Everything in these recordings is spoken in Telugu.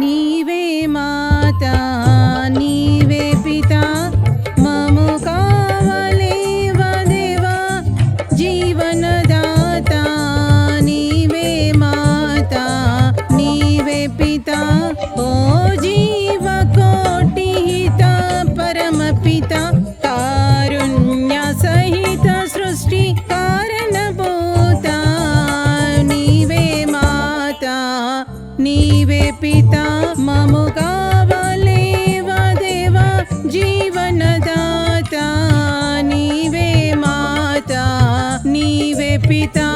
నీవే నీవే పిత మము కావలేవ దేవా జీవనదాత నీవే మాత నీవే పితా.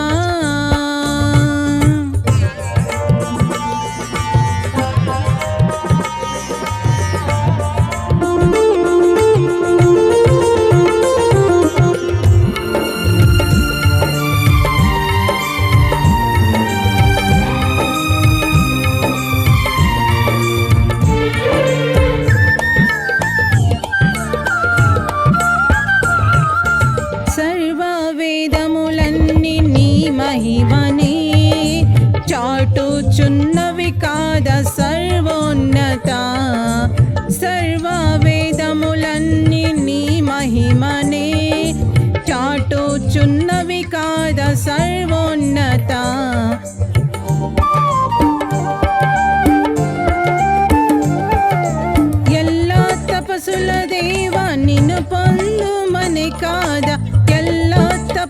మహిమని చాటుచున్నవి కాద సర్వోన్నత. సర్వ వేదములన్నీ నీ మహిమనే చాటుచున్నవి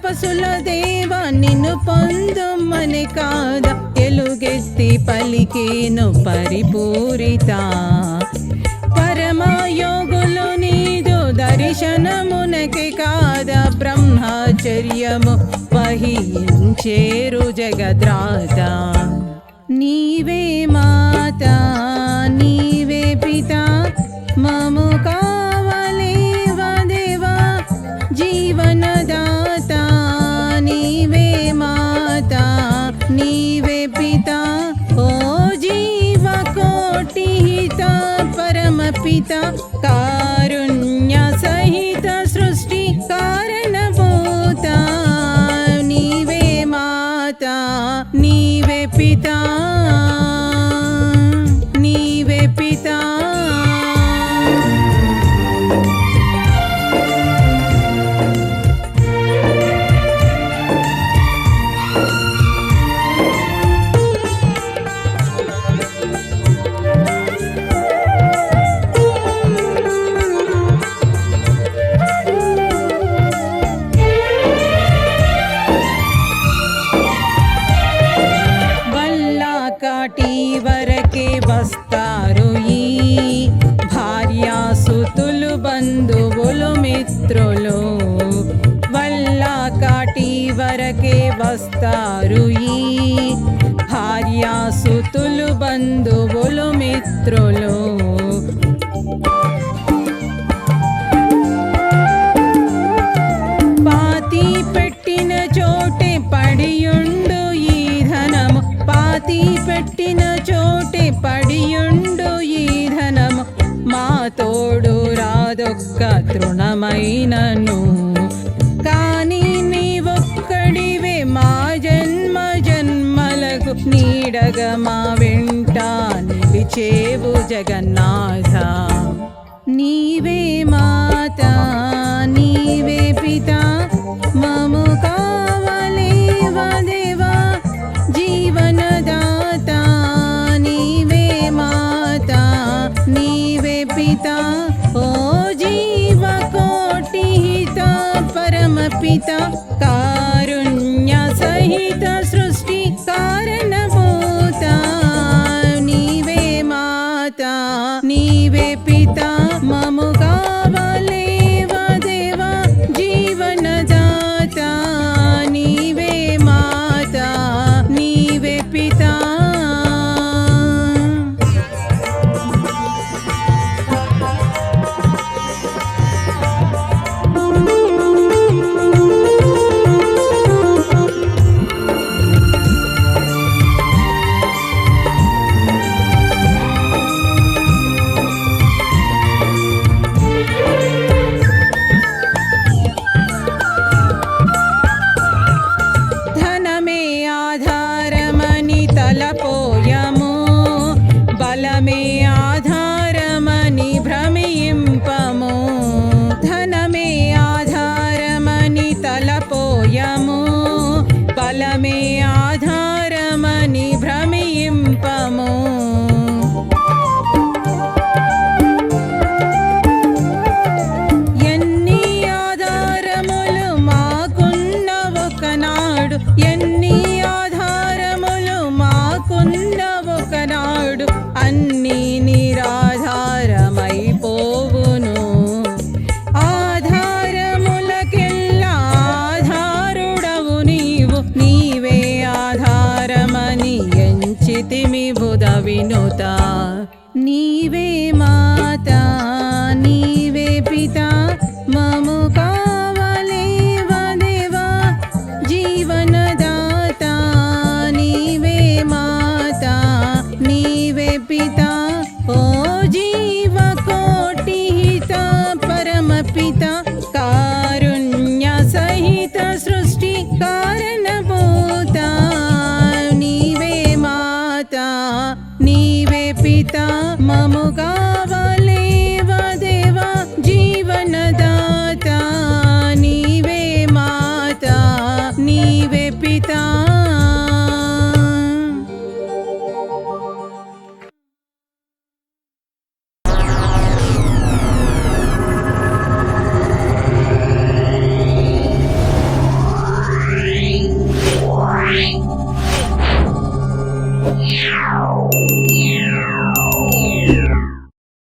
తపసుల దేవా నిన్ను పొందుమని కాద? ఎలుగెత్తి పలికేను పరిపూరిత. పరమయోగులు నీదు దర్శనమునకి కాద? బ్రహ్మాచర్యము వహించేరు జగద్రాత నీవే మాత నీవే పిత మము కా పరమ పిత వల్లా వరకే వస్తారు ఈ భార్యాసుతులు బంధువులు మిత్రులు. వల్లా కాటి వరకే వస్తారు ఈ భార్యాసుతులు బంధువులు మిత్రులు. పెట్టిన చోటే పడియుండు ఈ ధనము మా తోడు రాదొక్క తృణమైనను. కానీ నీవొక్కడివే మా జన్మ జన్మలకు నీడగ మా వెంట నిలిచేవు జగన్నాథ. నీవే మాత నీవే పిత పరమ పిత కారుణ్య సహిత సృష్టి కారణభూత. నీవే వినుత. నీవే మాతా మము